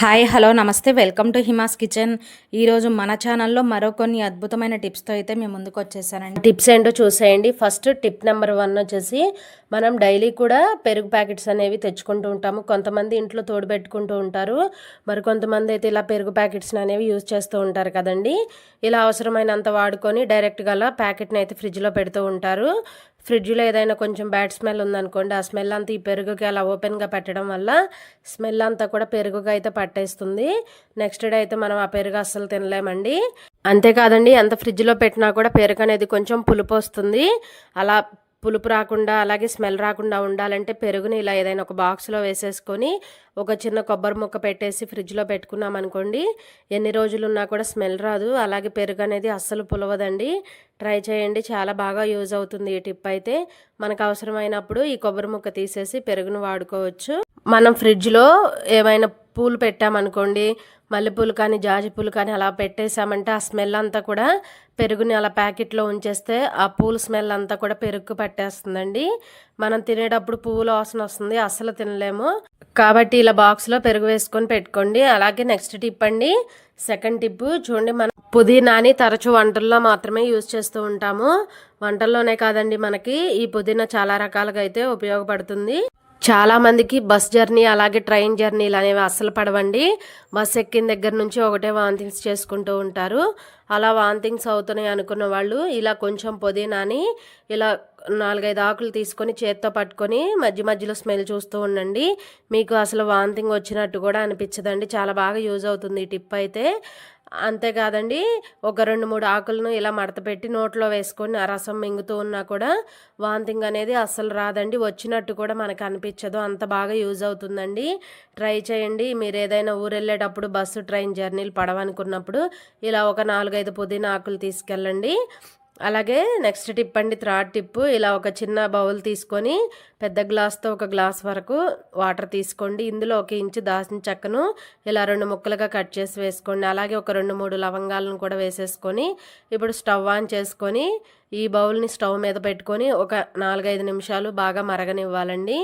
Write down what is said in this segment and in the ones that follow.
Hi hello నమస్తే. Welcome to Hima's kitchen. ఈరోజు మన ఛానల్లో మరో కొన్ని అద్భుతమైన టిప్స్తో అయితే మేము ముందుకు వచ్చేసానండి. టిప్స్ ఏంటో చూసేయండి. ఫస్ట్ టిప్ నెంబర్ వన్ వచ్చేసి మనం డైలీ కూడా పెరుగు ప్యాకెట్స్ అనేవి తెచ్చుకుంటూ ఉంటాము. కొంతమంది ఇంట్లో తోడు పెట్టుకుంటూ ఉంటారు. మరి కొంతమంది అయితే ఇలా పెరుగు ప్యాకెట్స్ అనేవి యూజ్ చేస్తూ ఉంటారు కదండి. ఇలా అవసరమైనంత వాడుకొని డైరెక్ట్గా అలా ప్యాకెట్ని అయితే ఫ్రిడ్జ్లో పెడుతూ ఉంటారు. ఫ్రిడ్జ్లో ఏదైనా కొంచెం బ్యాడ్ స్మెల్ ఉందనుకోండి ఆ స్మెల్ అంతా ఈ పెరుగుకి అలా ఓపెన్గా పెట్టడం వల్ల స్మెల్ అంతా కూడా పెరుగుగా అయితే పట్టేస్తుంది. నెక్స్ట్ డే అయితే మనం ఆ పెరుగు అస్సలు తినలేమండి. అంతేకాదండి ఎంత ఫ్రిడ్జ్లో పెట్టినా కూడా పెరుగు అనేది కొంచెం పులుపు వస్తుంది. అలా పులుపు రాకుండా అలాగే స్మెల్ రాకుండా ఉండాలంటే పెరుగుని ఇలా ఏదైనా ఒక బాక్స్లో వేసేసుకొని ఒక చిన్న కొబ్బరి ముక్క పెట్టేసి ఫ్రిడ్జ్లో పెట్టుకున్నాం అనుకోండి ఎన్ని రోజులు ఉన్నా కూడా స్మెల్ రాదు. అలాగే పెరుగు అనేది అస్సలు పులవదండి. ట్రై చేయండి చాలా బాగా యూజ్ అవుతుంది ఈ టిప్ అయితే. మనకు అవసరమైనప్పుడు ఈ కొబ్బరి ముక్క తీసేసి పెరుగును వాడుకోవచ్చు. మనం ఫ్రిడ్జ్లో ఏమైనా పూలు పెట్టామనుకోండి మల్లెపూలు కానీ జాజి పూలు కానీ అలా పెట్టేసామంటే ఆ స్మెల్ అంతా కూడా పెరుగుని అలా ప్యాకెట్లో ఉంచేస్తే ఆ పూల స్మెల్ అంతా కూడా పెరుగు పట్టేస్తుందండి. మనం తినేటప్పుడు పువ్వుల వాసన వస్తుంది అస్సలు తినలేము. కాబట్టి ఇలా బాక్స్లో పెరుగు వేసుకొని పెట్టుకోండి. అలాగే నెక్స్ట్ టిప్ అండి సెకండ్ టిప్ చూడండి మనం పుదీనాని తరచూ వంటల్లో మాత్రమే యూజ్ చేస్తూ ఉంటాము. వంటల్లోనే కాదండి మనకి ఈ పుదీనా చాలా రకాలుగా అయితే ఉపయోగపడుతుంది. చాలామందికి బస్ జర్నీ అలాగే ట్రైన్ జర్నీలు అనేవి అస్సలు పడవండి. బస్ ఎక్కిన దగ్గర నుంచి ఒకటే వాంతింగ్స్ చేసుకుంటూ ఉంటారు. అలా వాంతింగ్స్ అవుతున్నాయి అనుకున్న వాళ్ళు ఇలా కొంచెం పుదీనాని ఇలా నాలుగైదు ఆకులు తీసుకొని చేత్తో పట్టుకొని మధ్య మధ్యలో స్మెల్ చూస్తూ ఉండండి. మీకు అసలు వాంతింగ్ వచ్చినట్టు కూడా అనిపించదండి. చాలా బాగా యూజ్ అవుతుంది ఈ టిప్ అయితే. అంతేకాదండి ఒక రెండు మూడు ఆకులను ఇలా మడత పెట్టి నోట్లో వేసుకొని ఆ రసం మింగుతూ ఉన్నా కూడా వాంతింగ్ అనేది అస్సలు రాదండి. వచ్చినట్టు కూడా మనకు అనిపించదు. అంత బాగా యూజ్ అవుతుందండి. ట్రై చేయండి. మీరు ఏదైనా ఊరు వెళ్ళేటప్పుడు బస్సు ట్రైన్ జర్నీలు పడవనుకున్నప్పుడు ఇలా ఒక నాలుగైదు పుదీనా ఆకులు తీసుకెళ్ళండి. అలాగే నెక్స్ట్ టిప్ అండి థర్డ్ టిప్. ఇలా ఒక చిన్న బౌల్ తీసుకొని పెద్ద గ్లాస్తో ఒక గ్లాస్ వరకు వాటర్ తీసుకోండి. ఇందులో ఒక ఇంచు దాసిన చెక్కను ఇలా రెండు ముక్కలుగా కట్ చేసి వేసుకోండి. అలాగే ఒక రెండు మూడు లవంగాలను కూడా వేసేసుకొని ఇప్పుడు స్టవ్ ఆన్ చేసుకొని ఈ బౌల్ని స్టవ్ మీద పెట్టుకొని ఒక నాలుగైదు నిమిషాలు బాగా మరగనివ్వాలండి.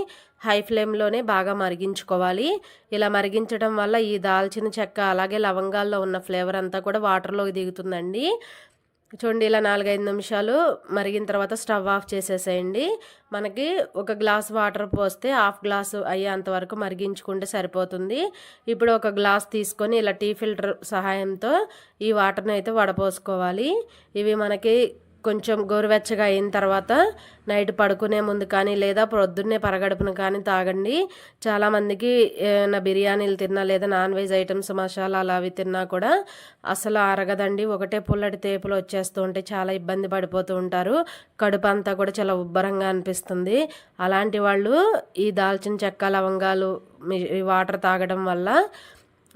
హై ఫ్లేమ్లోనే బాగా మరిగించుకోవాలి. ఇలా మరిగించడం వల్ల ఈ దాల్చిన చెక్క అలాగే లవంగాల్లో ఉన్న ఫ్లేవర్ అంతా కూడా వాటర్లోకి దిగుతుందండి. చూడండి ఇలా నాలుగైదు నిమిషాలు మరిగిన తర్వాత స్టవ్ ఆఫ్ చేసేసేయండి. మనకి ఒక గ్లాస్ వాటర్ పోస్తే హాఫ్ గ్లాసు అయ్యేంత వరకు మరిగించుకుంటే సరిపోతుంది. ఇప్పుడు ఒక గ్లాస్ తీసుకొని ఇలా టీ ఫిల్టర్ సహాయంతో ఈ వాటర్ని అయితే వడపోసుకోవాలి. ఇవి మనకి కొంచెం గోరువెచ్చగా అయిన తర్వాత నైట్ పడుకునే ముందు కానీ లేదా ప్రొద్దున్నే పరగడుపున కానీ తాగండి. చాలామందికి నా బిర్యానీలు తిన్నా లేదా నాన్ వెజ్ ఐటమ్స్ మసాలాలు అవి తిన్నా కూడా అసలు అరగదండి. ఒకటే పుల్లటి తేపులు వచ్చేస్తూ ఉంటే చాలా ఇబ్బంది పడిపోతూ ఉంటారు. కడుపు అంతా కూడా చాలా ఉబ్బరంగా అనిపిస్తుంది. అలాంటి వాళ్ళు ఈ దాల్చిన చెక్క లవంగాలు వాటర్ తాగడం వల్ల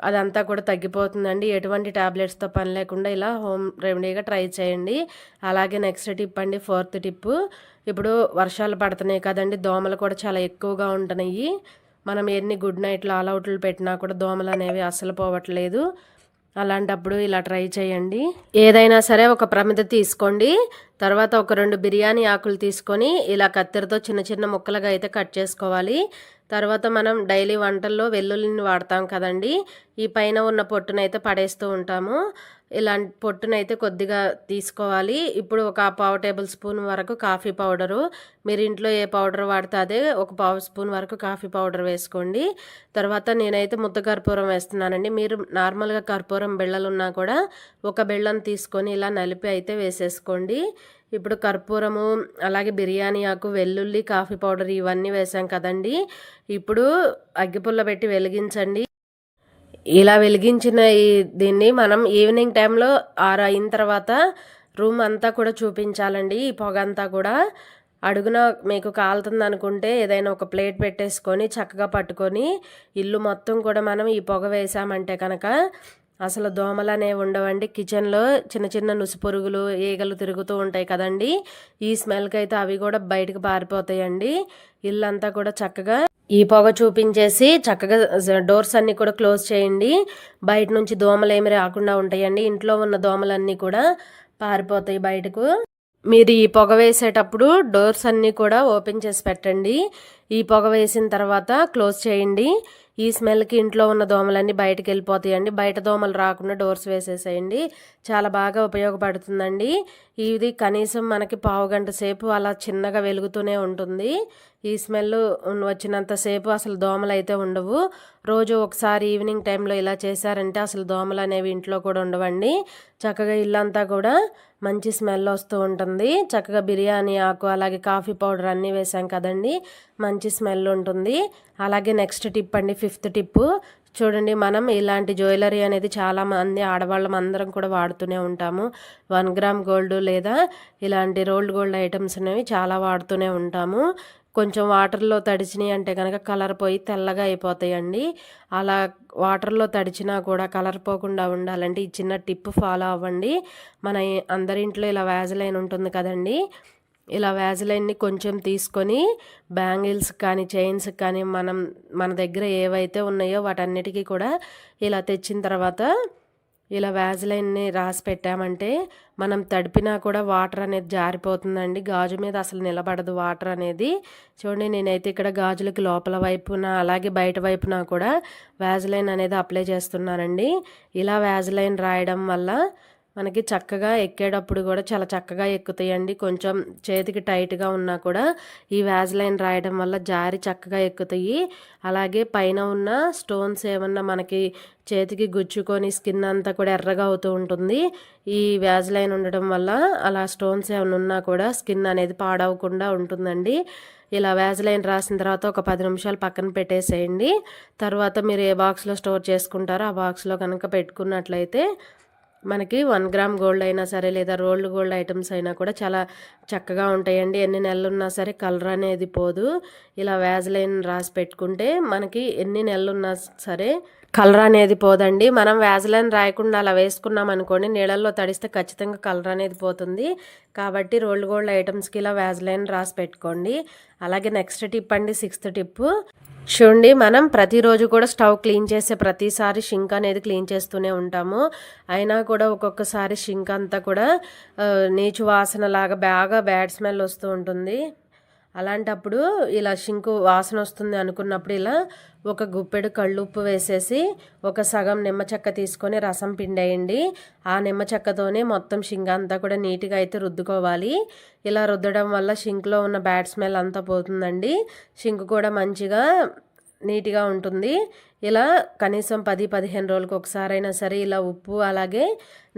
అదంతా కూడా తగ్గిపోతుందండి. ఎటువంటి ట్యాబ్లెట్స్తో పని లేకుండా ఇలా హోమ్ రెమెడీగా ట్రై చేయండి. అలాగే నెక్స్ట్ టిప్ అండి ఫోర్త్ టిప్ ఇప్పుడు వర్షాలు పడుతున్నాయి కదండి దోమలు కూడా చాలా ఎక్కువగా ఉంటున్నాయి. మనం ఎన్ని గుడ్ నైట్లు ఆల్అవుట్లు పెట్టినా కూడా దోమలు అనేవి అస్సలు పోవట్లేదు. అలాంటప్పుడు ఇలా ట్రై చేయండి. ఏదైనా సరే ఒక ప్రమిద తీసుకోండి. తర్వాత ఒక రెండు బిర్యానీ ఆకులు తీసుకొని ఇలా కత్తెరతో చిన్న చిన్న ముక్కలుగా అయితే కట్ చేసుకోవాలి. తర్వాత మనం డైలీ వంటల్లో వెల్లుల్లిని వాడతాం కదండి. ఈ పైన ఉన్న పొట్టునైతే పడేస్తూ ఉంటాము. ఇలాంటి పొట్టునైతే కొద్దిగా తీసుకోవాలి. ఇప్పుడు ఒక పావు టేబుల్ స్పూన్ వరకు కాఫీ పౌడరు. మీరు ఇంట్లో ఏ పౌడర్ వాడితే అదే ఒక పావు స్పూన్ వరకు కాఫీ పౌడర్ వేసుకోండి. తర్వాత నేనైతే ముద్ద కర్పూరం వేస్తున్నానండి. మీరు నార్మల్గా కర్పూరం బిళ్ళలున్నా కూడా ఒక బిళ్ళను తీసుకొని ఇలా నలిపి అయితే వేసేసుకోండి. ఇప్పుడు కర్పూరము అలాగే బిర్యానీ ఆకు వెల్లుల్లి కాఫీ పౌడర్ ఇవన్నీ వేసాం కదండి. ఇప్పుడు అగ్గిపుల్ల పెట్టి వెలిగించండి. ఇలా వెలిగించిన ఈ దీన్ని మనం ఈవినింగ్ టైంలో ఆరు అయిన తర్వాత రూమ్ అంతా కూడా చూపించాలండి. ఈ పొగ అంతా కూడా అడుగున మీకు కాలుతుంది అనుకుంటే ఏదైనా ఒక ప్లేట్ పెట్టేసుకొని చక్కగా పట్టుకొని ఇల్లు మొత్తం కూడా మనం ఈ పొగ వేసామంటే కనుక అసలు దోమలు అనేవి ఉండవండి. కిచెన్లో చిన్న చిన్న నుసు పురుగులు ఈగలు తిరుగుతూ ఉంటాయి కదండి. ఈ స్మెల్కి అయితే అవి కూడా బయటకు పారిపోతాయండి. ఇల్లంతా కూడా చక్కగా ఈ పొగ చూపించేసి చక్కగా డోర్స్ అన్నీ కూడా క్లోజ్ చేయండి. బయట నుంచి దోమలు ఏమి రాకుండా ఉంటాయండి. ఇంట్లో ఉన్న దోమలన్నీ కూడా పారిపోతాయి బయటకు. మీరు ఈ పొగ వేసేటప్పుడు డోర్స్ అన్నీ కూడా ఓపెన్ చేసి పెట్టండి. ఈ పొగ వేసిన తర్వాత క్లోజ్ చేయండి. ఈ స్మెల్కి ఇంట్లో ఉన్న దోమలన్నీ బయటకు వెళ్ళిపోతాయండి. బయట దోమలు రాకుండా డోర్స్ వేసేసేయండి. చాలా బాగా ఉపయోగపడుతుందండి. ఇది కనీసం మనకి పావు గంట సేపు అలా చిన్నగా వెలుగుతూనే ఉంటుంది. ఈ స్మెల్ వచ్చినంతసేపు అసలు దోమలు అయితే ఉండవు. రోజు ఒకసారి ఈవినింగ్ టైంలో ఇలా చేశారంటే అసలు దోమలు అనేవి ఇంట్లో కూడా ఉండవండి. చక్కగా ఇల్లంతా కూడా మంచి స్మెల్ వస్తూ ఉంటుంది. చక్కగా బిర్యానీ ఆకు అలాగే కాఫీ పౌడర్ అన్నీ వేసాం కదండి. మంచి స్మెల్ ఉంటుంది. అలాగే నెక్స్ట్ టిప్ అండి ఫిఫ్త్ టిప్. చూడండి మనం ఇలాంటి జ్యువెలరీ అనేది చాలా మంది ఆడవాళ్ళం అందరం కూడా వాడుతూనే ఉంటాము. వన్ గ్రామ్ గోల్డ్ లేదా ఇలాంటి రోల్డ్ గోల్డ్ ఐటమ్స్ అనేవి చాలా వాడుతూనే ఉంటాము. కొంచెం వాటర్లో తడిచినాయి అంటే కనుక కలర్ పోయి తెల్లగా అయిపోతాయండి. అలా వాటర్లో తడిచినా కూడా కలర్ పోకుండా ఉండాలంటే ఈ చిన్న టిప్ ఫాలో అవ్వండి. మన అందరి ఇంట్లో ఇలా వ్యాజలైన్ ఉంటుంది కదండి. ఇలా వ్యాజలైన్ని కొంచెం తీసుకొని బ్యాంగిల్స్ కానీ చైన్స్ కానీ మనం మన దగ్గర ఏవైతే ఉన్నాయో వాటన్నిటికీ కూడా ఇలా తెచ్చిన తర్వాత ఇలా వ్యాజ్లైన్ని రాసి పెట్టామంటే మనం తడిపినా కూడా వాటర్ అనేది జారిపోతుందండి. గాజు మీద అసలు నిలబడదు వాటర్ అనేది. చూడండి నేనైతే ఇక్కడ గాజులకి లోపల వైపున అలాగే బయట వైపున కూడా వ్యాజిలైన్ అనేది అప్లై చేస్తున్నానండి. ఇలా వ్యాజిలైన్ రాయడం వల్ల మనకి చక్కగా ఎక్కేటప్పుడు కూడా చాలా చక్కగా ఎక్కుతాయండి. కొంచెం చేతికి టైట్గా ఉన్నా కూడా ఈ వ్యాజ్లైన్ రాయడం వల్ల జారి చక్కగా ఎక్కుతాయి. అలాగే పైన ఉన్న స్టోన్స్ ఏమన్నా మనకి చేతికి గుచ్చుకొని స్కిన్ అంతా కూడా ఎర్రగా అవుతూ ఉంటుంది. ఈ వ్యాజ్లైన్ ఉండడం వల్ల అలా స్టోన్స్ ఏమైనా ఉన్నా కూడా స్కిన్ అనేది పాడవకుండా ఉంటుందండి. ఇలా వ్యాజ్లైన్ రాసిన తర్వాత ఒక పది నిమిషాలు పక్కన పెట్టేసేయండి. తర్వాత మీరు ఏ బాక్స్లో స్టోర్ చేసుకుంటారో ఆ బాక్స్లో కనుక పెట్టుకున్నట్లయితే మనకి వన్ గ్రామ్ గోల్డ్ అయినా సరే లేదా రోల్డ్ గోల్డ్ ఐటమ్స్ అయినా కూడా చాలా చక్కగా ఉంటాయండి. ఎన్ని నెలలు ఉన్నా సరే కలర్ అనేది పోదు. ఇలా వ్యాజ్లైన్ రాసి పెట్టుకుంటే మనకి ఎన్ని నెలలు ఉన్నా సరే కలర్ అనేది పోదండి. మనం వ్యాజ్లైన్ రాయకుండా అలా వేసుకున్నాం అనుకోండి నీళ్ళల్లో తడిస్తే ఖచ్చితంగా కలర్ అనేది పోతుంది. కాబట్టి రోల్డ్ గోల్డ్ ఐటమ్స్కి ఇలా వ్యాజ్లైన్ రాసి పెట్టుకోండి. అలాగే నెక్స్ట్ టిప్ అండి సిక్స్త్ టిప్. చూడండి మనం ప్రతిరోజు కూడా స్టవ్ క్లీన్ చేసే ప్రతిసారి షింక్ అనేది క్లీన్ చేస్తూనే ఉంటాము. అయినా కూడా ఒక్కొక్కసారి షింక్ అంతా కూడా నీచు వాసన లాగా బాగా బ్యాడ్ స్మెల్ వస్తూ ఉంటుంది. అలాంటప్పుడు ఇలా షింకు వాసన వస్తుంది అనుకున్నప్పుడు ఇలా ఒక గుప్పెడు కళ్ళుప్పు వేసేసి ఒక సగం నిమ్మ చెక్క తీసుకొని రసం పిండేయండి. ఆ నిమ్మ చెక్కతోనే మొత్తం షింక్ అంతా కూడా నీట్గా అయితే రుద్దుకోవాలి. ఇలా రుద్దడం వల్ల షింక్లో ఉన్న బ్యాడ్ స్మెల్ అంతా పోతుందండి. షింక్ కూడా మంచిగా నీట్గా ఉంటుంది. ఇలా కనీసం పది పదిహేను రోజులకు ఒకసారైనా సరే ఇలా ఉప్పు అలాగే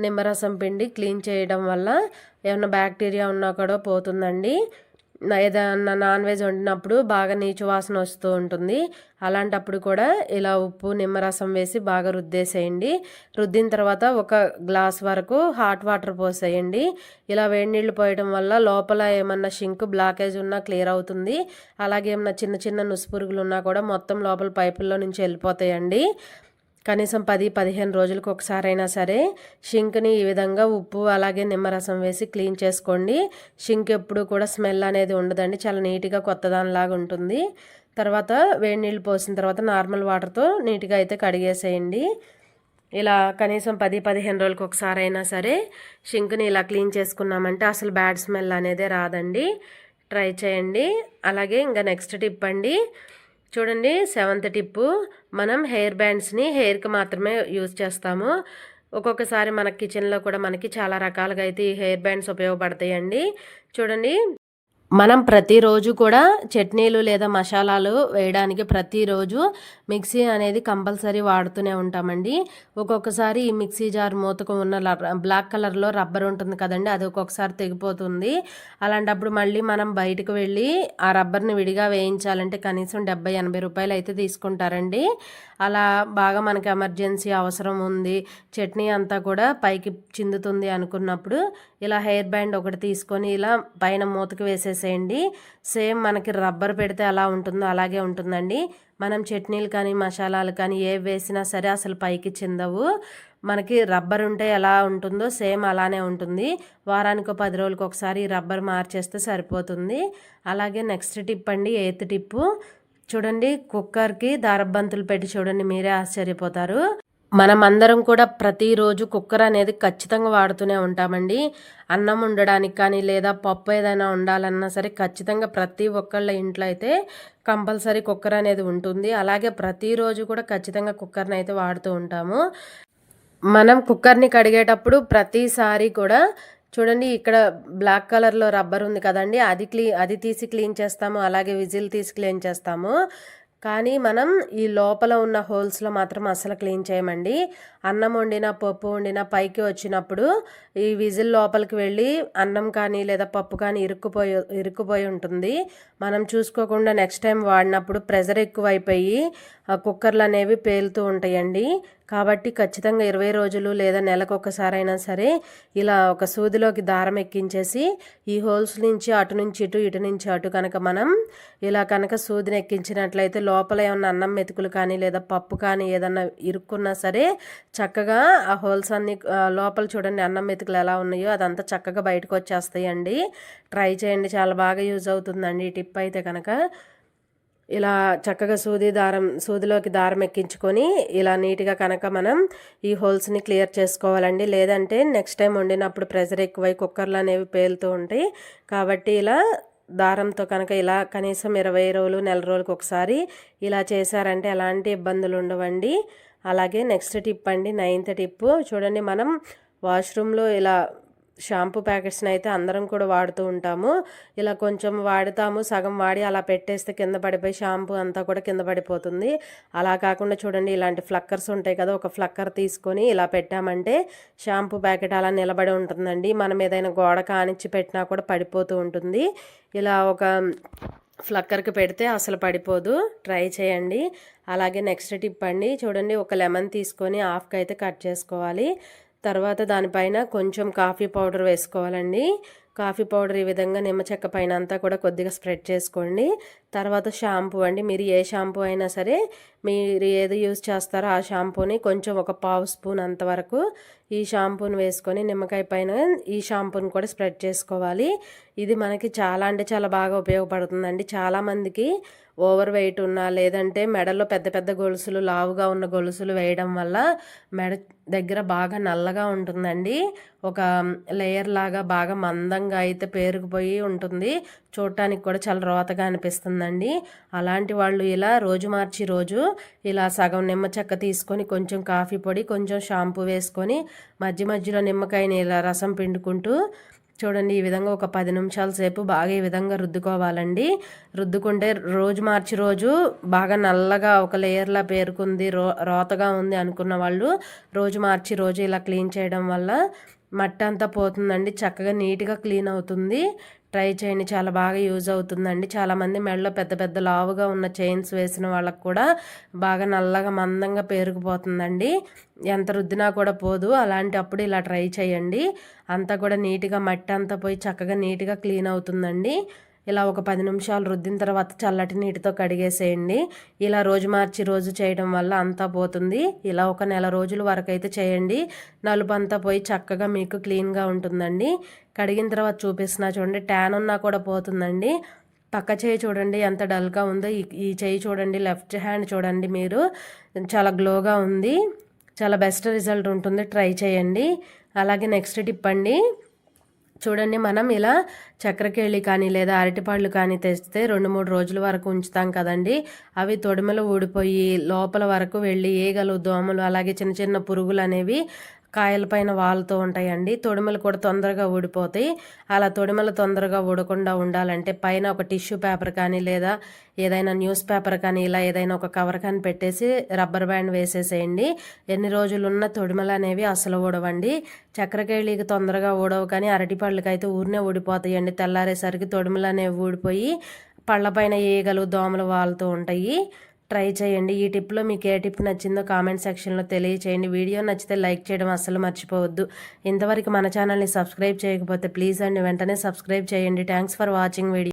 నిమ్మరసం పిండి క్లీన్ చేయడం వల్ల ఏమైనా బ్యాక్టీరియా ఉన్నా కూడా పోతుందండి. ఏదన్నా నాన్ వెజ్ వండినప్పుడు బాగా నీచు వాసన వస్తూ ఉంటుంది. అలాంటప్పుడు కూడా ఇలా ఉప్పు నిమ్మరసం వేసి బాగా రుద్దేసేయండి. రుద్దిన తర్వాత ఒక గ్లాస్ వరకు హాట్ వాటర్ పోసేయండి. ఇలా వేడి నీళ్ళు పోయడం వల్ల లోపల ఏమన్నా షింక్ బ్లాకేజ్ ఉన్నా క్లియర్ అవుతుంది. అలాగే ఏమన్నా చిన్న చిన్న నుసుపురుగులు ఉన్నా కూడా మొత్తం లోపల పైపుల్లో నుంచి వెళ్ళిపోతాయండి. కనీసం పది పదిహేను రోజులకు ఒకసారైనా సరే షింక్ని ఈ విధంగా ఉప్పు అలాగే నిమ్మరసం వేసి క్లీన్ చేసుకోండి. షింక్ ఎప్పుడు కూడా స్మెల్ అనేది ఉండదండి. చాలా నీట్గా కొత్తదానిలాగా ఉంటుంది. తర్వాత వేడి నీళ్ళు పోసిన తర్వాత నార్మల్ వాటర్తో నీట్గా అయితే కడిగేసేయండి. ఇలా కనీసం పది పదిహేను రోజులకు ఒకసారి అయినా సరే షింక్ని ఇలా క్లీన్ చేసుకున్నామంటే అసలు బ్యాడ్ స్మెల్ అనేది రాదండి. ట్రై చేయండి. అలాగే ఇంకా నెక్స్ట్ టిప్ అండి. చూడండి సెవెంత్ టిప్పు. మనం హెయిర్ బ్యాండ్స్ని హెయిర్కి మాత్రమే యూజ్ చేస్తాము. ఒక్కొక్కసారి మన కిచెన్లో కూడా మనకి చాలా రకాలుగా అయితే ఈ హెయిర్ బ్యాండ్స్ ఉపయోగపడతాయండి. చూడండి మనం ప్రతిరోజు కూడా చట్నీలు లేదా మసాలాలు వేయడానికి ప్రతిరోజు మిక్సీ అనేది కంపల్సరీ వాడుతూనే ఉంటామండి. ఒక్కొక్కసారి ఈ మిక్సీ జార్ మూతకు ఉన్న బ్లాక్ కలర్లో రబ్బర్ ఉంటుంది కదండి అది ఒక్కొక్కసారి తెగిపోతుంది. అలాంటప్పుడు మళ్ళీ మనం బయటకు వెళ్ళి ఆ రబ్బర్ని విడిగా వేయించాలంటే కనీసం డెబ్బై ఎనభై రూపాయలు అయితే తీసుకుంటారండి. అలా బాగా మనకి ఎమర్జెన్సీ అవసరం ఉంది చట్నీ అంతా కూడా పైకి చిందుతుంది అనుకున్నప్పుడు ఇలా హెయిర్ బ్యాండ్ ఒకటి తీసుకొని ఇలా పైన మూతకి వేసేసేయండి. సేమ్ మనకి రబ్బర్ పెడితే ఎలా ఉంటుందో అలాగే ఉంటుందండి. మనం చట్నీలు కానీ మసాలాలు కానీ ఏ వేసినా సరే అసలు పైకి చిందవు. మనకి రబ్బర్ ఉంటే ఎలా ఉంటుందో సేమ్ అలానే ఉంటుంది. వారానికి పది రోజులకు ఒకసారి రబ్బర్ మార్చేస్తే సరిపోతుంది. అలాగే నెక్స్ట్ టిప్ అండి ఎయిత్ టిప్పు. చూడండి కుక్కర్కి దారబంతులు పెట్టి చూడండి మీరే ఆశ్చర్యపోతారు. మనమందరం కూడా ప్రతిరోజు కుక్కర్ అనేది ఖచ్చితంగా వాడుతూనే ఉంటామండి. అన్నం ఉండడానికి కానీ లేదా పప్పు ఏదైనా ఉండాలన్నా సరే ఖచ్చితంగా ప్రతి ఒక్కళ్ళ ఇంట్లో అయితే కంపల్సరీ కుక్కర్ అనేది ఉంటుంది. అలాగే ప్రతిరోజు కూడా ఖచ్చితంగా కుక్కర్ని అయితే వాడుతూ ఉంటాము. మనం కుక్కర్ని కడిగేటప్పుడు ప్రతిసారి కూడా చూడండి ఇక్కడ బ్లాక్ కలర్లో రబ్బర్ ఉంది కదండి అది క్లీ అది తీసి క్లీన్ చేస్తాము అలాగే విజిల్ తీసి క్లీన్ చేస్తాము. కానీ మనం ఈ లోపల ఉన్న హోల్స్లో మాత్రం అసలు క్లీన్ చేయమండి. అన్నం వండిన పప్పు వండిన పైకి వచ్చినప్పుడు ఈ విజిల్ లోపలికి వెళ్ళి అన్నం కానీ లేదా పప్పు కానీ ఇరుక్కుపోయి ఇరుక్కుపోయి ఉంటుంది. మనం చూసుకోకుండా నెక్స్ట్ టైం వాడినప్పుడు ప్రెజర్ ఎక్కువైపోయి ఆ కుక్కర్లు అనేవి పేలుతూ ఉంటాయండి. కాబట్టి ఖచ్చితంగా ఇరవై రోజులు లేదా నెలకు ఒకసారైనా సరే ఇలా ఒక సూదిలోకి దారం ఎక్కించేసి ఈ హోల్స్ నుంచి అటు నుంచి ఇటు ఇటు నుంచి అటు కనుక మనం ఇలా కనుక సూదిని ఎక్కించినట్లయితే లోపల ఏమన్నా అన్నం మెతుకులు కానీ లేదా పప్పు కానీ ఏదన్నా ఇరుక్కున్నా సరే చక్కగా ఆ హోల్స్ అన్ని లోపల చూడండి అన్నం మెతుకులు ఎలా ఉన్నాయో అదంతా చక్కగా బయటకు వచ్చేస్తాయండి ట్రై చేయండి చాలా బాగా యూజ్ అవుతుందండి ఈ టిప్ అయితే కనుక ఇలా చక్కగా సూది దారం సూదిలోకి దారం ఎక్కించుకొని ఇలా నీట్గా కనుక మనం ఈ హోల్స్ని క్లియర్ చేసుకోవాలండి. లేదంటే నెక్స్ట్ టైం వండినప్పుడు ప్రెషర్ ఎక్కువై కుక్కర్లు అనేవి పేలుతూ ఉంటాయి. కాబట్టి ఇలా దారంతో కనుక ఇలా కనీసం ఇరవై రోజులు నెల రోజులకు ఒకసారి ఇలా చేశారంటే ఎలాంటి ఇబ్బందులు ఉండవండి. అలాగే నెక్స్ట్ టిప్ అండి నైన్త్ టిప్. చూడండి మనం వాష్రూమ్లో ఇలా షాంపూ ప్యాకెట్స్ని అయితే అందరం కూడా వాడుతూ ఉంటాము. ఇలా కొంచెం వాడుతాము సగం వాడి అలా పెట్టేస్తే కింద పడిపోయి షాంపూ అంతా కూడా కింద పడిపోతుంది. అలా కాకుండా చూడండి ఇలాంటి ఫ్లక్కర్స్ ఉంటాయి కదా ఒక ఫ్లక్కర్ తీసుకొని ఇలా పెట్టామంటే షాంపూ ప్యాకెట్ అలా నిలబడి ఉంటుందండి. మనం ఏదైనా గోడ కానిచ్చి పెట్టినా కూడా పడిపోతూ ఉంటుంది. ఇలా ఒక ఫ్లక్కర్కి పెడితే అసలు పడిపోదు. ట్రై చేయండి. అలాగే నెక్స్ట్ టిప్ అండి చూడండి ఒక లెమన్ తీసుకొని హాఫ్కి అయితే కట్ చేసుకోవాలి. తర్వాత దానిపైన కొంచెం కాఫీ పౌడర్ వేసుకోవాలండి. కాఫీ పౌడర్ ఈ విధంగా నిమ్మ చెక్క పైన అంతా కూడా కొద్దిగా స్ప్రెడ్ చేసుకోండి. తర్వాత షాంపూ అండి మీరు ఏ షాంపూ అయినా సరే మీరు ఏది యూజ్ చేస్తారో ఆ షాంపూని కొంచెం ఒక పావు స్పూన్ అంతవరకు ఈ షాంపూని వేసుకొని నిమ్మకాయ పైన ఈ షాంపూని కూడా స్ప్రెడ్ చేసుకోవాలి. ఇది మనకి చాలా అంటే చాలా బాగా ఉపయోగపడుతుందండి. చాలామందికి ఓవర్ వెయిట్ ఉన్నా లేదంటే మెడలో పెద్ద పెద్ద గొలుసులు లావుగా ఉన్న గొలుసులు వేయడం వల్ల మెడ దగ్గర బాగా నల్లగా ఉంటుందండి. ఒక లేయర్ లాగా బాగా మందంగా అయితే పేరుకుపోయి ఉంటుంది. చూడటానికి కూడా చాలా రోతగా అనిపిస్తుందండి. అలాంటి వాళ్ళు ఇలా రోజు మార్చి రోజు ఇలా సగం నిమ్మ చెక్క తీసుకొని కొంచెం కాఫీ పొడి కొంచెం షాంపూ వేసుకొని మధ్య మధ్యలో నిమ్మకాయని ఇలా రసం పిండుకుంటూ చూడండి ఈ విధంగా ఒక పది నిమిషాల సేపు బాగా ఈ విధంగా రుద్దుకోవాలండి. రుద్దుకుంటే రోజు మార్చి రోజు బాగా నల్లగా ఒక లేయర్లా పేరుకుంది రో రోతగా ఉంది అనుకున్న వాళ్ళు రోజు మార్చి రోజు ఇలా క్లీన్ చేయడం వల్ల మట్టి అంతా పోతుందండి. చక్కగా నీట్గా క్లీన్ అవుతుంది. ట్రై చేయండి. చాలా బాగా యూజ్ అవుతుందండి. చాలామంది మెడలో పెద్ద పెద్ద లావుగా ఉన్న చైన్స్ వేసిన వాళ్ళకు కూడా బాగా నల్లగా మందంగా పేరుకుపోతుందండి. ఎంత రుద్దినా కూడా పోదు. అలాంటి అప్పుడు ఇలా ట్రై చేయండి. అంతా కూడా నీట్గా మట్టి అంతా పోయి చక్కగా నీట్గా క్లీన్ అవుతుందండి. ఇలా ఒక పది నిమిషాలు రుద్దిన తర్వాత చల్లటి నీటితో కడిగేసేయండి. ఇలా రోజు మార్చి రోజు చేయడం వల్ల అంతా పోతుంది. ఇలా ఒక నెల రోజుల వరకు అయితే చేయండి. నలుపు అంతా పోయి చక్కగా మీకు క్లీన్గా ఉంటుందండి. కడిగిన తర్వాత చూపిస్తున్నా చూడండి ట్యాన్ ఉన్నా కూడా పోతుందండి. పక్క చేయి చూడండి ఎంత డల్గా ఉందో ఈ చేయి చూడండి లెఫ్ట్ హ్యాండ్ చూడండి మీరు. చాలా గ్లోగా ఉంది. చాలా బెస్ట్ రిజల్ట్ ఉంటుంది. ట్రై చేయండి. అలాగే నెక్స్ట్ టిప్ అండి. చూడండి మనం ఇలా చక్రకేళి కానీ లేదా అరటిపళ్ళు కానీ తెస్తే రెండు మూడు రోజుల వరకు ఉంచుతాం కదండి. అవి తొడిమలు ఊడిపోయి లోపల వరకు వెళ్ళి ఈగలు దోమలు అలాగే చిన్న చిన్న పురుగులు అనేవి కాయల పైన వాలుతూ ఉంటాయండి. తొడిమలు కూడా తొందరగా ఊడిపోతాయి. అలా తొడిమలు తొందరగా ఊడకుండా ఉండాలంటే పైన ఒక టిష్యూ పేపర్ కానీ లేదా ఏదైనా న్యూస్ పేపర్ కానీ ఇలా ఏదైనా ఒక కవర్ కానీ పెట్టేసి రబ్బర్ బ్యాండ్ వేసేసేయండి. ఎన్ని రోజులు ఉన్న తొడిమలు అనేవి అసలు ఊడవండి. చక్రకేళికి తొందరగా ఊడవు కానీ అరటిపళ్ళకి అయితే ఊరినే ఊడిపోతాయండి. తెల్లారేసరికి తొడిమలు అనేవి ఊడిపోయి పళ్ళపైన ఈగలు దోమలు వాలుతూ ఉంటాయి. ట్రై చేయండి. ఈ టిప్లో మీకు ఏ టిప్ నచ్చిందో కామెంట్ సెక్షన్లో తెలియచేయండి. వీడియో నచ్చితే లైక్ చేయడం అస్సలు మర్చిపోవద్దు. ఇంతవరకు మన ఛానల్ని సబ్స్క్రైబ్ చేయకపోతే ప్లీజ్ అండి వెంటనే సబ్స్క్రైబ్ చేయండి. Thanks for watching video.